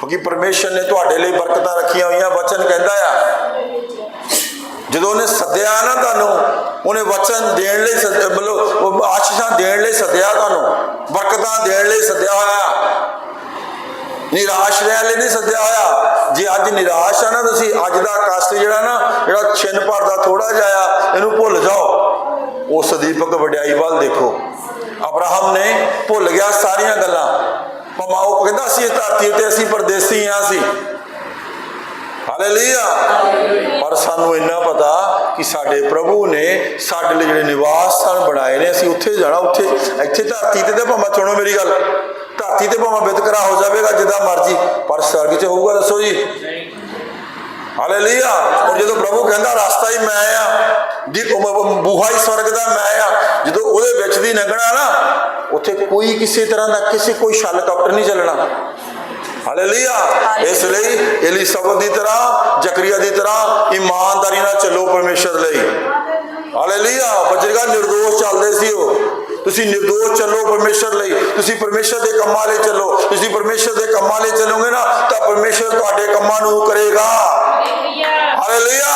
ਕਿਉਂਕਿ ਪਰਮੇਸ਼ਰ ਨੇ ਤੁਹਾਡੇ ਲਈ ਬਰਕਤਾਂ ਰੱਖੀਆਂ ਹੋਈਆਂ, ਵਚਨ ਕਹਿੰਦਾ ਆ। ਜਦੋਂ ਉਹਨੇ ਸੱਦਿਆ ਨਾ ਤੁਹਾਨੂੰ, ਉਹਨੇ ਵਚਨ ਦੇਣ ਲਈ ਸੱਦਿਆ ਮਤਲਬ ਆਸ਼ੀਸ਼ਾਂ ਦੇਣ ਲਈ ਸੱਦਿਆ ਤੁਹਾਨੂੰ, ਬਰਕਤਾਂ ਦੇਣ ਲਈ ਸੱਦਿਆ ਹੋਇਆ। ਨਿਰਾਸ਼ ਰਹਿਣ ਲਈ ਨਹੀਂ ਸੱਦਿਆ ਹੋਇਆ। ਜੇ ਅੱਜ ਨਿਰਾਸ਼ ਆ ਨਾ ਤੁਸੀਂ, ਅੱਜ ਦਾ ਕਸ਼ਟ ਜਿਹੜਾ ਨਾ, ਜਿਹੜਾ ਛਿੰਨ ਭਰ ਦਾ ਥੋੜਾ ਜਿਹਾ ਇਹਨੂੰ ਭੁੱਲ ਜਾਓ। ਉਸ ਦੀਪਕ ਵਡਿਆਈ ਵੱਲ ਦੇਖੋ। ਅਬਰਾਹਮ ਨੇ ਭੁੱਲ ਗਿਆ ਸਾਰੀਆਂ ਗੱਲਾਂ। ਉਹ ਕਹਿੰਦਾ ਸੀ ਇਸ ਧਰਤੀ ਤੇ ਅਸੀਂ ਪਰਦੇਸੀ ਆ ਸੀ ਹਾਲੇਲੂਇਆ ਪਰ ਸਾਨੂੰ ਇੰਨਾ ਪਤਾ ਕਿ ਸਾਡੇ ਪ੍ਰਭੂ ਨੇ ਸਾਡੇ ਲਈ ਜਿਹੜੇ ਨਿਵਾਸ ਸਥਾਨ ਬਣਾਏ ਨੇ ਅਸੀਂ ਉੱਥੇ ਜਾਣਾ ਉੱਥੇ ਇੱਥੇ ਧਰਤੀ ਤੇ ਤੇ ਭਾਵੇਂ ਸੁਣੋ ਮੇਰੀ ਗੱਲ ਧਰਤੀ ਤੇ ਭਾਵੇਂ ਬਿਤਕਰਾ ਹੋ ਜਾਵੇਗਾ ਜਿੱਦਾਂ ਮਰਜ਼ੀ ਪਰ ਸਵਰਗ 'ਚ ਹੋਊਗਾ ਦੱਸੋ ਜੀ। ਹਾਲੇਲੂਇਆ ਔਰ ਜਦੋਂ ਪ੍ਰਭੂ ਕਹਿੰਦਾ ਰਸਤਾ ਹੀ ਮੈਂ ਆ ਦੀ ਬੂਹਾ ਹੀ ਸਵਰਗ ਦਾ ਮੈਂ ਆ। ਜਦੋਂ ਉਹਦੇ ਵਿੱਚ ਦੀ ਲੰਘਣਾ ਨਾ ਉੱਥੇ ਕੋਈ ਕਿਸੇ ਤਰ੍ਹਾਂ ਦਾ ਕਿਸੇ ਕੋਈ ਛਲ ਕਪਟ ਨਹੀਂ ਚੱਲਣਾ। ਹਾਲੇਲੂਇਆ। ਇਸ ਲਈ ਐਲੀਸਬਤ ਦੀ ਤਰ੍ਹਾਂ ਜ਼ਕਰੀਆ ਦੀ ਤਰ੍ਹਾਂ ਇਮਾਨਦਾਰੀ ਨਾਲ ਚੱਲੋ ਪਰਮੇਸ਼ਰ ਲਈ। ਹਾਲੇਲੂਇਆ। ਬਜਰਗਾ ਨਿਰਦੋਸ਼ ਚੱਲਦੇ ਸੀ ਉਹ। ਤੁਸੀਂ ਨਿਰਦੋਸ਼ ਚੱਲੋ ਪਰਮੇਸ਼ਰ ਲਈ। ਤੁਸੀਂ ਪਰਮੇਸ਼ਰ ਦੇ ਕੰਮਾਂ ਲਈ ਚੱਲੋ। ਤੁਸੀਂ ਪਰਮੇਸ਼ਰ ਦੇ ਕੰਮਾਂ ਲਈ ਚੱਲੋਗੇ ਨਾ ਤਾਂ ਪਰਮੇਸ਼ਰ ਤੁਹਾਡੇ ਕੰਮਾਂ ਨੂੰ ਕਰੇਗਾ। ਹਾਲੇਲੂਇਆ।